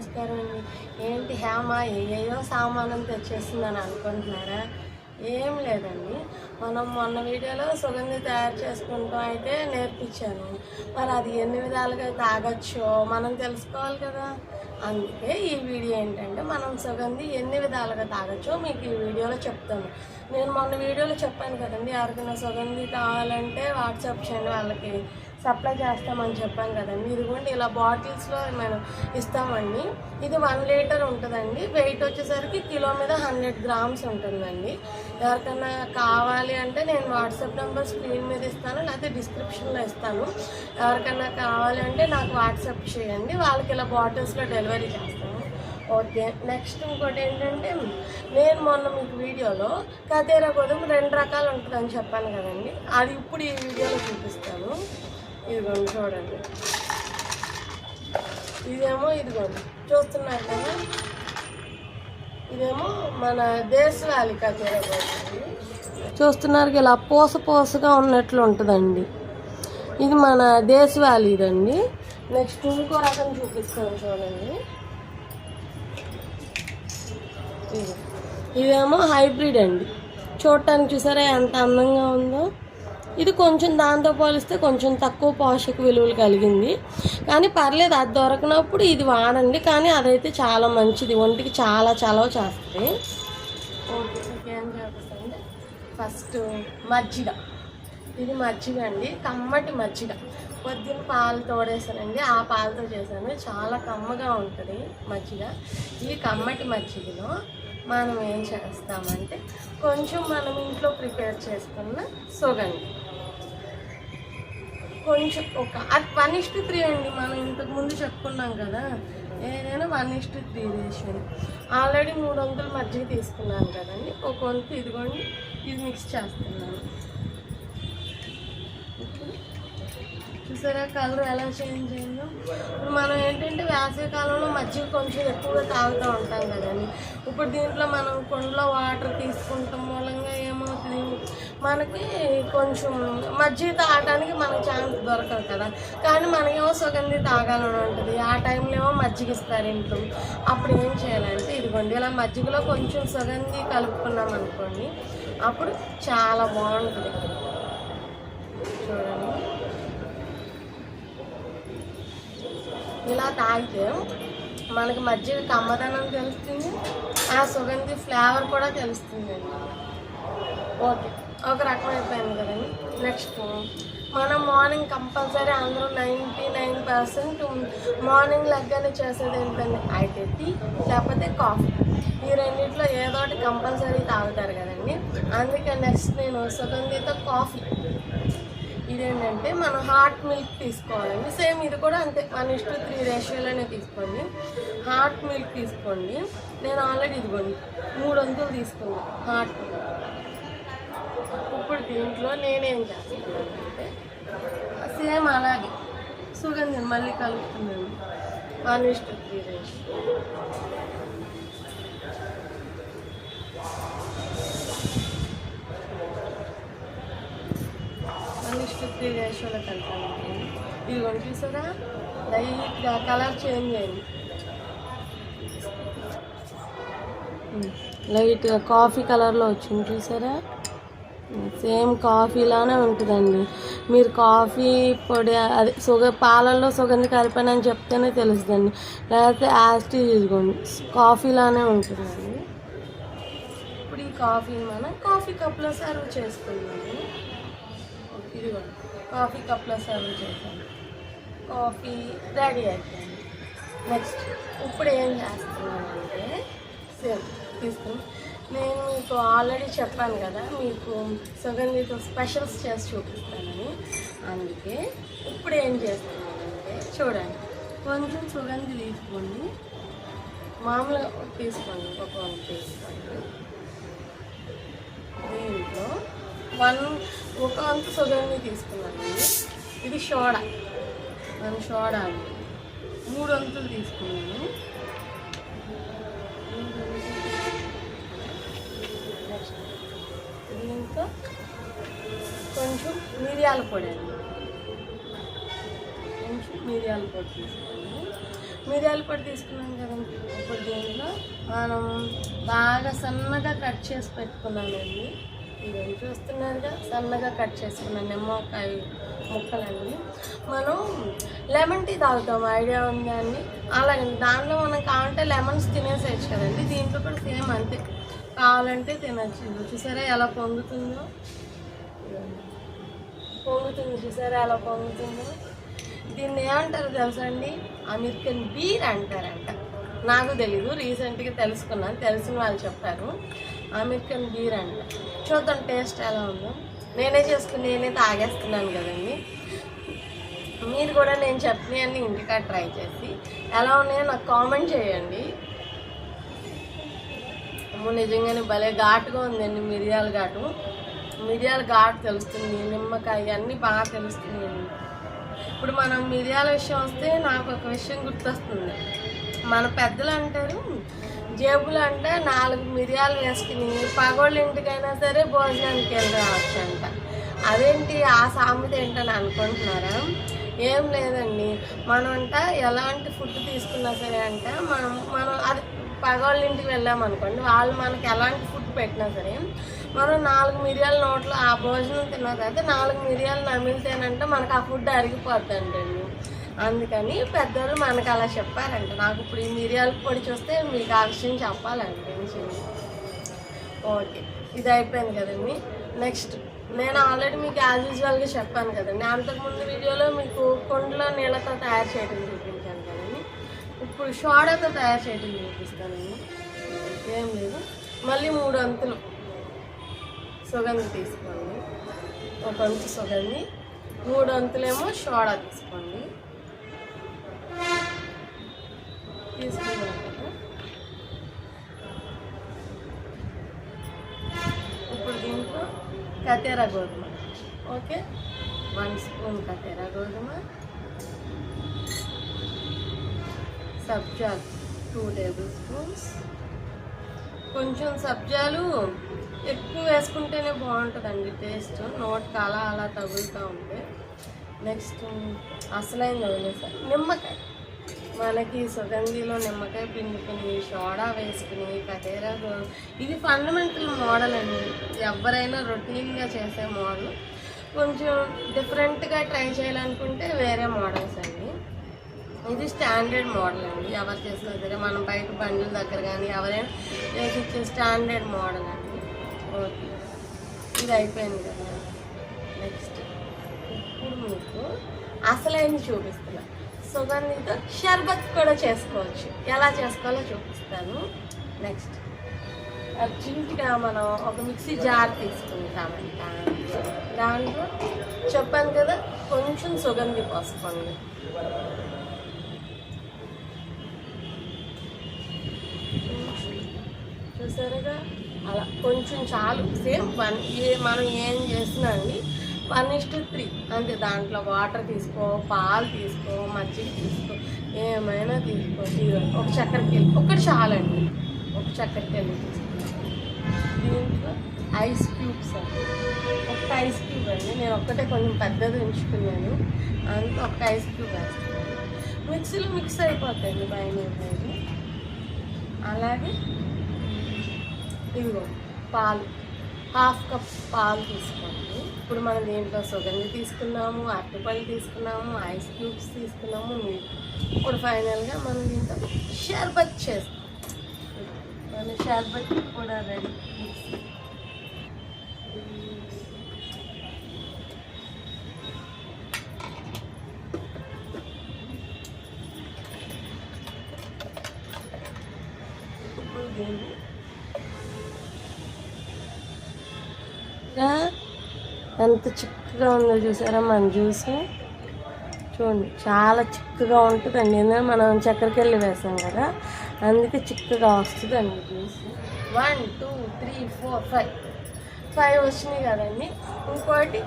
నమస్కారం. అండి ఏంటి హేమ? ఏయో సామానం తెచ్చేస్తుందని అనుకుంటున్నారా? ఏం లేదండి. మనం మొన్న వీడియోలో సుగంధి తయారు చేసుకుంటాం అయితే నేర్పించాను. మరి అది ఎన్ని విధాలుగా తాగొచ్చో మనం తెలుసుకోవాలి కదా. అందుకే ఈ వీడియో ఏంటంటే మనం సుగంధి ఎన్ని విధాలుగా తాగొచ్చో మీకు ఈ వీడియోలో చెప్తాను. నేను మొన్న వీడియోలో చెప్పాను కదండి ఎవరికైనా సుగంధి కావాలంటే వాట్సాప్ చేయండి వాళ్ళకి. సప్లై చేస్తామని చెప్పాం కదండి ఇదిగోండి ఇలా బాటిల్స్లో మనం ఇస్తామండి. ఇది వన్ లీటర్ ఉంటుందండి. వెయిట్ వచ్చేసరికి కిలో మీద హండ్రెడ్ గ్రామ్స్ ఉంటుందండి. ఎవరికన్నా కావాలి అంటే నేను వాట్సాప్ నెంబర్ స్క్రీన్ మీద ఇస్తాను లేకపోతే డిస్క్రిప్షన్లో ఇస్తాను. ఎవరికన్నా కావాలి అంటే నాకు వాట్సాప్ చేయండి. వాళ్ళకి ఇలా బాటిల్స్లో డెలివరీ చేస్తాను. ఓకే. నెక్స్ట్ ఇంకోటి ఏంటంటే నేను మొన్న మీకు వీడియోలో కతేరా గోధుమ రెండు రకాలు ఉంటుందని చెప్పాను కదండి. అది ఇప్పుడు ఈ వీడియోలో చూపిస్తాను. ఇదిగోండి చూడండి. ఇదేమో ఇదిగోండి చూస్తున్నారు కదా? ఇదేమో మన దేశవాళి కతేరా చూస్తున్నారు ఇలా పూస పూసగా ఉన్నట్లు ఉంటుందండి. ఇది మన దేశవాళి ఇదండి. నెక్స్ట్ ఇంకో రకం చూపిస్తాను చూడండి. ఇదేమో హైబ్రిడ్ అండి. చూడటానికి చూసారా ఎంత అందంగా ఉందో? ఇది కొంచెం దాంతో పోలిస్తే కొంచెం తక్కువ పోషక విలువలు కలిగింది. కానీ పర్లేదు అది దొరకనప్పుడు ఇది వాడండి. కానీ అదైతే చాలా మంచిది. ఒంటికి చాలా చలవ చేస్తుంది. ఫస్ట్ మజ్జిగ. ఇది మజ్జిగ అండి. కమ్మటి మజ్జిగ. పొద్దున్న పాలు తోడేసానండి ఆ పాలతో చేశాను. చాలా కమ్మగా ఉంటుంది మజ్జిగ. ఈ కమ్మటి మజ్జిగలో మనం ఏం చేస్తామంటే కొంచెం మనం ఇంట్లో ప్రిపేర్ చేసుకున్న సొగండి కొంచెం ఒక అది వన్ ఇస్ త్రీ అండి మనం ఇంతకు ముందు చెప్పుకున్నాం కదా ఏదైనా one is three ratio. Already మూడు వందలు మజ్జిగ తీసుకున్నాను కదండి ఒక వంతు ఇదిగోండి ఇది మిక్స్ చేస్తున్నాను. చూసారా కలర్ ఎలా చేంజ్ అయిందో ఇప్పుడు మనం ఏంటంటే వేసవి కాలంలో మజ్జిగ కొంచెం ఎక్కువగా తాగుతూ ఉంటాం కదండి. ఇప్పుడు దీంట్లో మనం కుండలో వాటర్ తీసుకుంటాం మూలంగా ఏమవుతుంది? మనకి కొంచెం మజ్జిగ తాగడానికి మనకు ఛాన్స్ దొరకదు కదా. కానీ మనకేమో సుగంధి తాగాలని ఉంటుంది. ఆ టైంలో ఏమో మజ్జిగ ఇస్తారు ఇంట్లో. అప్పుడు ఏం చేయాలంటే ఇదిగోండి ఇలా మజ్జిగలో కొంచెం సుగంధి కలుపుకున్నాం అనుకోండి అప్పుడు చాలా బాగుంటుంది. చూడండి. ఇలా తాగితే మనకి మజ్జిగ కమ్మదనం తెలుస్తుంది. ఆ సుగంధి ఫ్లేవర్ కూడా తెలుస్తుంది ఓకే ఒక రకం అయిపోయింది కదండి. నెక్స్ట్ మనం మార్నింగ్ కంపల్సరీ అందరూ నైంటీ నైన్ పర్సెంట్ మార్నింగ్ లెగ్గానే చేసేది ఏంటండి అయితే టీ లేకపోతే కాఫీ. ఈ రెండింటిలో ఏదో ఒకటి కంపల్సరీ తాగుతారు కదండి. అందుకే నెక్స్ట్ నేను సుగంధితో కాఫీ. ఇదేంటంటే మనం హాట్ మిల్క్ తీసుకోవాలండి. సేమ్ ఇది కూడా అంతే వన్ ఇస్ త్రీ రేషియోలోనే తీసుకోండి. హాట్ మిల్క్ తీసుకోండి. నేను ఆల్రెడీ ఇదిగోండి మూడు వంతులు తీసుకున్నాను హాట్ ఇప్పుడు దీంట్లో నేనేం చేస్తున్నానంటే సేమ్ అలాగే సుగంధి మళ్ళీ కలుపుతున్నాను. One is three ratio one is two three రేషియోలో కలిపాను ఇదిగోండి చూసారా? లైట్గా కలర్ చేంజ్ అయింది లైట్గా కాఫీ కలర్లో వచ్చింది చూసారా? సేమ్ కాఫీలానే ఉంటుందండి. మీరు కాఫీ పొడి అదే సుగ పాలల్లో సుగంధి కలిపానని చెప్తేనే తెలుస్తుందండి. లేకపోతే యాస్టీ ఇదిగోండి. కాఫీలానే ఉంటుందండి. ఇప్పుడు ఈ కాఫీని మనం కాఫీ కప్లో సర్వ్ చేసుకుందాము. ఇదిగో కాఫీ కప్లో సర్వ్ చేశాను. కాఫీ రెడీ అయిపోయింది. నెక్స్ట్ ఇప్పుడు ఏం చేస్తున్నానంటే సేమ్ తీసుకుని నేను మీకు ఆల్రెడీ చెప్పాను కదా మీకు సుగంధితో స్పెషల్స్ చేసి చూపిస్తానని. అందుకే ఇప్పుడు ఏం చేస్తున్నానంటే చూడండి. కొంచెం సుగంధి తీసుకోండి. మామూలుగా తీసుకోండి ఒక వన్ తీసుకోండి దీంట్లో వన్ ఒక వంత సుగంధి తీసుకున్నాను ఇది షోడా. వన్ షోడా అండి. మూడు వంతులు తీసుకున్నాను. దీంతో కొంచెం మిరియాల పొడి అండి. కొంచెం మిరియాల పొడి తీసుకున్నాను. మిరియాల పొడి తీసుకున్నాం కదండి. ఇప్పుడు దీంట్లో మనం బాగా సన్నగా కట్ చేసి పెట్టుకున్నానండి. ఇదేం చూస్తున్నారుగా. సన్నగా కట్ చేసుకున్నాను నిమ్మకాయ ముక్కలన్నీ. మనం లెమన్ టీ తాగుతాం ఐడియా ఉంది అండి? అలాగే దాంట్లో మనం కావాలంటే లెమన్స్ తినేసేయచ్చు కదండి. దీంట్లో కూడా సేమ్ అంతే. కావాలంటే తినచ్చు. చూసారా ఎలా పొంగుతుందో? పొంగుతుంది చూసారా ఎలా పొంగుతుందో? దీన్ని ఏమంటారు తెలుసా అండి? అమెరికన్ బీర్ అంటారంట. నాకు తెలీదు. రీసెంట్గా తెలుసుకున్నాను. తెలిసిన వాళ్ళు చెప్పారు. అమెరికన్ బీర్ అంట. చూద్దాం టేస్ట్ ఎలా ఉందో. నేనే చేసుకుని నేనే తాగేస్తున్నాను కదండి. మీరు కూడా నేను చెప్పినవన్నీ ఇంటికాడ ట్రై చేసి ఎలా ఉన్నాయో నాకు కామెంట్ చేయండి. అమ్మో నిజంగానే భలే ఘాటుగా ఉందండి మిరియాల ఘాటు. మిరియాల ఘాటు తెలుస్తుంది నిమ్మకాయ అన్నీ బాగా తెలుస్తున్నాయండి. ఇప్పుడు మనం మిరియాల విషయం వస్తే నాకు ఒక విషయం గుర్తొస్తుంది. మన పెద్దలు అంటారు జేబులు అంటే నాలుగు మిరియాలు వేసుకుని పగోళ్ళ ఇంటికైనా సరే భోజనానికి వెళ్ళి రావచ్చంట అంట. అదేంటి ఆ సామెత ఏంటని అనుకుంటున్నారా? ఏం లేదండి. మనమంట ఎలాంటి ఫుడ్ తీసుకున్నా సరే అంటే మనం మనం అది పగవాళ్ళ ఇంటికి వెళ్ళామనుకోండి వాళ్ళు మనకి ఎలాంటి ఫుడ్ పెట్టినా సరే మనం నాలుగు మిరియాల నోట్లో ఆ భోజనం తిన్న తర్వాత నాలుగు మిరియాలు నమిలితేనంటే మనకు ఆ ఫుడ్ అరిగిపోతుందండి అందుకని పెద్దలు మనకు అలా చెప్పారంట. నాకు ఇప్పుడు ఈ మిరియాల పొడి చూస్తే మీకు ఆ విషయం చెప్పాలంటే. ఓకే. ఇది అయిపోయింది కదండి. నెక్స్ట్. నేను ఆల్రెడీ మీకు యాజ్ యూజువల్గా చెప్పాను కదండి. అంతకుముందు వీడియోలో మీకు కొండలో నీళ్ళతో తయారు చేయడం చూపించాను కదండి. ఇప్పుడు షోడాతో తయారు చేయడం చూపిస్తానండి. ఏం లేదు. మళ్ళీ మూడు అంతులు సుగంధి తీసుకోండి. ఒక అంతు సుగంధి మూడు అంతులేమో షోడా తీసుకోండి. తీసుకున్నాం కదా ఇప్పుడు దీంట్లో కతేరా గోధుమ. ఓకే? వన్ స్పూన్ కతేరా గోధుమ. సబ్జాలు టూ టేబుల్ స్పూన్స్. కొంచెం సబ్జాలు ఎక్కువ వేసుకుంటేనే బాగుంటుందండి టేస్ట్. నోట్కి అలా అలా తగులుతూ ఉంటే. నెక్స్ట్ అసలైంది వదిలేసారి నిమ్మకాయ. మనకి సుగంధిలో నిమ్మకాయ పిండుకుని సోడా వేసుకుని కటేరా ఇది ఫండమెంటల్ మోడల్ అండి. ఎవరైనా రొటీన్గా చేసే మోడల్ కొంచెం డిఫరెంట్గా ట్రై చేయాలనుకుంటే వేరే మోడల్స్ అండి. ఇది స్టాండర్డ్ మోడల్ అండి. ఎవరు చేసిన సరే మనం బయట బండ్ల దగ్గర కానీ ఎవరైనా చేసి ఇచ్చే స్టాండర్డ్ మోడల్ అండి. ఓకే. ఇది అయిపోయింది కదా. నెక్స్ట్ ఇప్పుడు మీకు అసలైన చూపిస్తున్నాను సుగంధితో షర్బత్ కూడా చేసుకోవచ్చు. ఎలా చేసుకోవాలో చూపిస్తాను. నెక్స్ట్ అర్జెంటుగా మనం ఒక మిక్సీ జార్ తీసుకుంటామంట దాంట్లో చెప్పాను కదా కొంచెం సుగంధి పోసుకోండి. చూసారుగా? అలా కొంచెం చాలు. సేమ్ వన్ ఏ మనం ఏం చేసినా అండి వన్ ఇస్ టు త్రీ. అంతే దాంట్లో వాటర్ తీసుకో పాలు తీసుకో మజ్జిగ తీసుకో ఏమైనా తీసుకో. ఒక ఒక చక్కెరకెళ్ళి ఒకటి చాలండి. ఒక చక్కెరకెళ్ళి తీసుకో దీంట్లో ఐస్ క్యూబ్స్ అండి. ఒక ఐస్ క్యూబ్ అండి. నేను ఒక్కటే కొంచెం పెద్దది ఉంచుకున్నాను. అంత ఒక ఐస్ క్యూబ్ వేస్తాను మిక్సీలో మిక్స్ అయిపోతాయండి పైన ఉండేది అలాగే ఇదిగో పాలు. హాఫ్ కప్ పాలు తీసుకోండి. ఇప్పుడు మనం దీంట్లో సుగంధి తీసుకున్నాము అరటిపళ్ళు తీసుకున్నాము ఐస్ క్యూబ్స్ తీసుకున్నాము మిల్క్ ఇప్పుడు ఫైనల్గా మనం దీంట్లో షర్బత్ చేస్తాం. మన షర్బత్ కూడా రెడీ. ఇప్పుడు దీన్ని ఎంత చిక్కగా ఉందో చూసారా మన జ్యూస్? చూడండి చాలా చిక్కగా ఉంటుందండి. ఎందుకంటే మనం చక్కెరకెళ్ళి వేసాం కదా అందుకే చిక్కగా వస్తుందండి juice. One two three four five five వచ్చినాయి కదండి. ఇంకోటి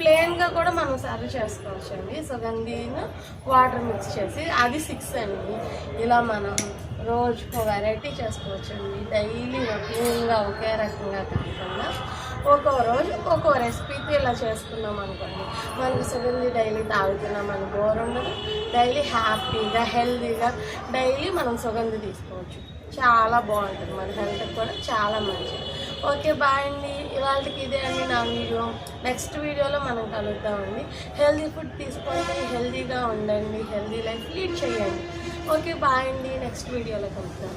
ప్లెయిన్గా కూడా మనం సర్వ్ చేసుకోవచ్చు అండి సుగంధిన వాటర్ మిక్స్ చేసి అది సిక్స్ అండి. ఇలా మనం రోజుకో వెరైటీ చేసుకోవచ్చు అండి డైలీ రొటీన్గా ఒకే రకంగా కాకుండా ఒక్కో రోజు ఒక్కో రెసిపీతో ఇలా చేసుకున్నాం అనుకోండి. మనం సుగంధి డైలీ తాగుతున్నాం అని బోర్ ఉండదు. డైలీ హ్యాపీగా హెల్తీగా డైలీ మనం సుగంధి తీసుకోవచ్చు. చాలా బాగుంటుంది. మన హెల్త్కి కూడా చాలా మంచిది. ఓకే బాయ్ అండి. ఇవాళకి ఇదే అండి నా వీడియో నెక్స్ట్ వీడియోలో మనం కలుద్దామండి. హెల్తీ ఫుడ్ తీసుకోండి. హెల్తీగా ఉండండి. హెల్తీ లైఫ్ లీడ్ చేయండి. ఓకే బాయ్ అండి. నెక్స్ట్ వీడియోలో కలుద్దాం.